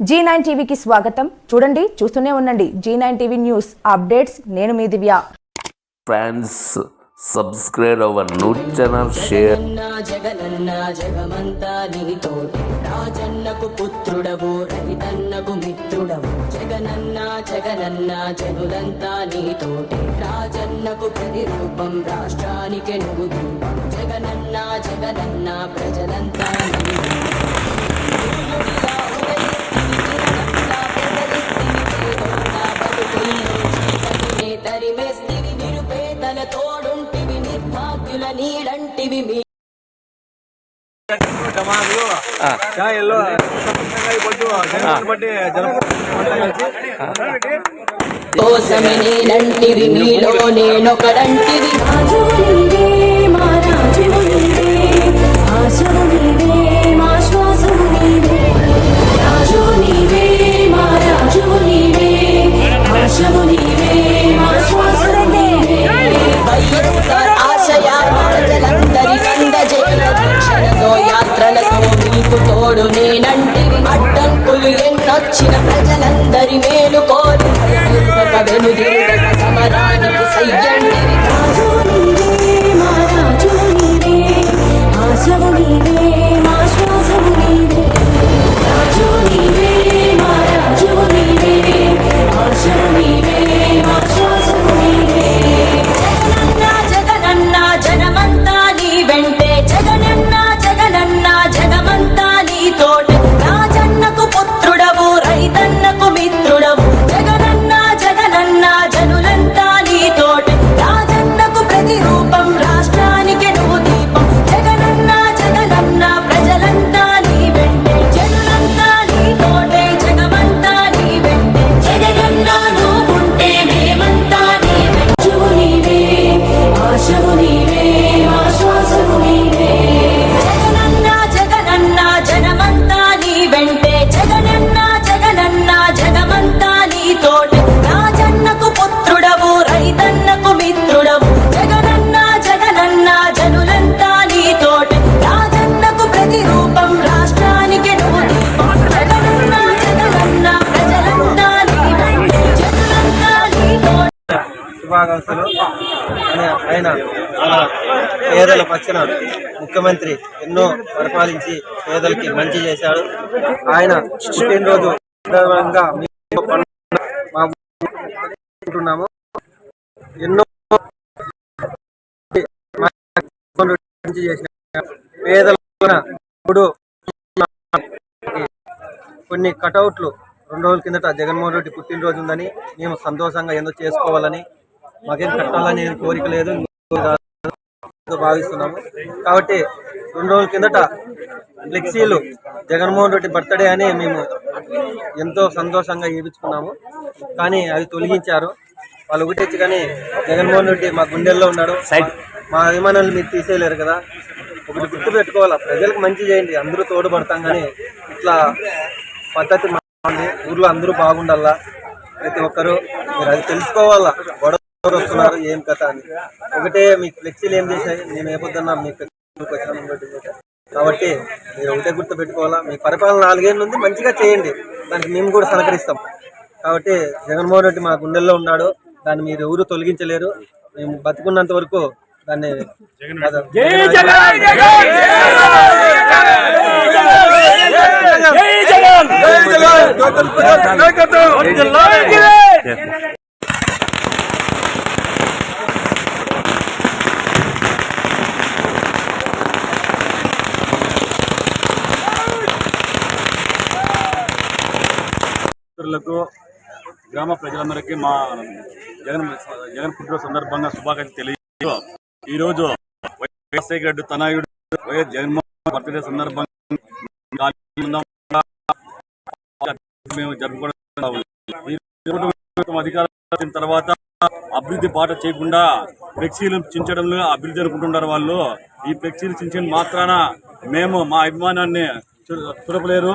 G nine టీవీకి స్వాగతం. చూడండి చూస్తూనే ఉండండి. G nine TV news updates. నేను మీ Divya. Friends subscribe our new channel share. Jagananna జగమంతా నీతోటి రాజన్నకు పుత్రుడవు రైతన్నకు మిత్రుడవు. జగనన్న జగనన్న జనులంతా నీతోటి రాజన్నకు ప్రతిరూపం రాష్ట్రానికి నువ్వు జగనన్న జగనన్న ప్రజలంతా ఇలాంటివి మీ కోసమే నేనంటివి మీలో నేనొకడంటివి. రాజు శుభాకాంక్షలు ఆయన పేదల పక్షన ముఖ్యమంత్రి ఎన్నో పరిపాలించి పేదలకి మంచి చేశాడు. ఆయన పుట్టినరోజు సందర్భంగా ఎన్నో మంచి చేసిన పేదల ఇప్పుడు కొన్ని కటౌట్లు రెండు రోజుల కిందట జగన్మోహన్ రెడ్డి పుట్టినరోజు ఉందని మేము సంతోషంగా ఏదో చేసుకోవాలని మాకేం కట్టాలని కోరిక లేదు. భావిస్తున్నాము. కాబట్టి రెండు రోజుల కిందట ఫ్లెక్సీలు జగన్మోహన్ రెడ్డి బర్త్డే అని మేము ఎంతో సంతోషంగా ఏపించుకున్నాము. కానీ అవి తొలగించారు. వాళ్ళు ఒకటి కానీ జగన్మోహన్ రెడ్డి మా గుండెల్లో ఉన్నాడు. మా అభిమానులు మీరు తీసేయలేరు కదా. ఒకటి గుర్తు పెట్టుకోవాలా? ప్రజలకు మంచి చేయండి. అందరూ తోడుపడతాం కానీ ఇట్లా పద్ధతి ఊర్లో అందరూ బాగుండాలా? ప్రతి ఒక్కరు. మీరు అది తెలుసుకోవాలా? గొడవ ఎవరు వస్తున్నారు ఏం కథ అని ఒకటే మీకు ఫ్లెక్సీలు ఏం చేశాయి మేము ఏ పొద్దున్నా మీకు. కాబట్టి మీరు ఒకటే గుర్తు పెట్టుకోవాలా మీ పరిపాలన నాలుగేళ్ళు ఉంది మంచిగా చేయండి దానికి మేము కూడా సహకరిస్తాం కాబట్టి జగన్మోహన్ రెడ్డి మా గుండెల్లో ఉన్నాడు దాన్ని మీరు ఎవరు తొలగించలేరు మేము బతుకున్నంత వరకు దాన్ని మిత్రులకు గ్రామ ప్రజలందరికీ మా జగన్ జగన్ పుట్టిన సందర్భంగా శుభాకాంక్షలు తెలియ ఈరోజు వైఎస్ రెడ్డి తనయుడు వైఎస్ జగన్మోహన్ బర్త్డే సందర్భంగా మేము జరుపుకోవడం అధికారం తర్వాత అభివృద్ధి బాట చేయకుండా ఫ్లెక్సీలు చించడంలో అభివృద్ధి అనుకుంటున్నారు వాళ్ళు. ఈ ఫ్లెక్సీలు చించిన మాత్రాన మేము మా అభిమానాన్ని చూడపలేరు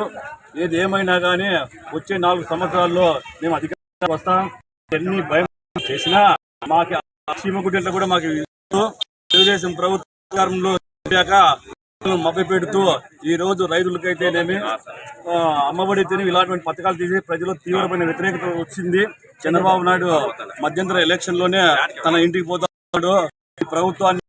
ఏది ఏమైనా కానీ వచ్చే నాలుగు సంవత్సరాల్లో మేము అధికారం వస్తాం. ఎన్ని భయం చేసినా మాకు చీమకుట్టేట్లు కూడా మాకు ఇస్తూ తెలుగుదేశం ప్రభుత్వంలో మభ్య పెడుతూ ఈ రోజు రైతులకైతేనేమి ఆ, అమ్మఒడి ఇలాంటి పథకాలు తీసి ప్రజలు తీవ్రమైన వ్యతిరేకత వచ్చింది. చంద్రబాబు నాయుడు మధ్యంతర ఎలక్షన్లోనే తన ఇంటికి పోతాడు. ఈ ప్రభుత్వాన్ని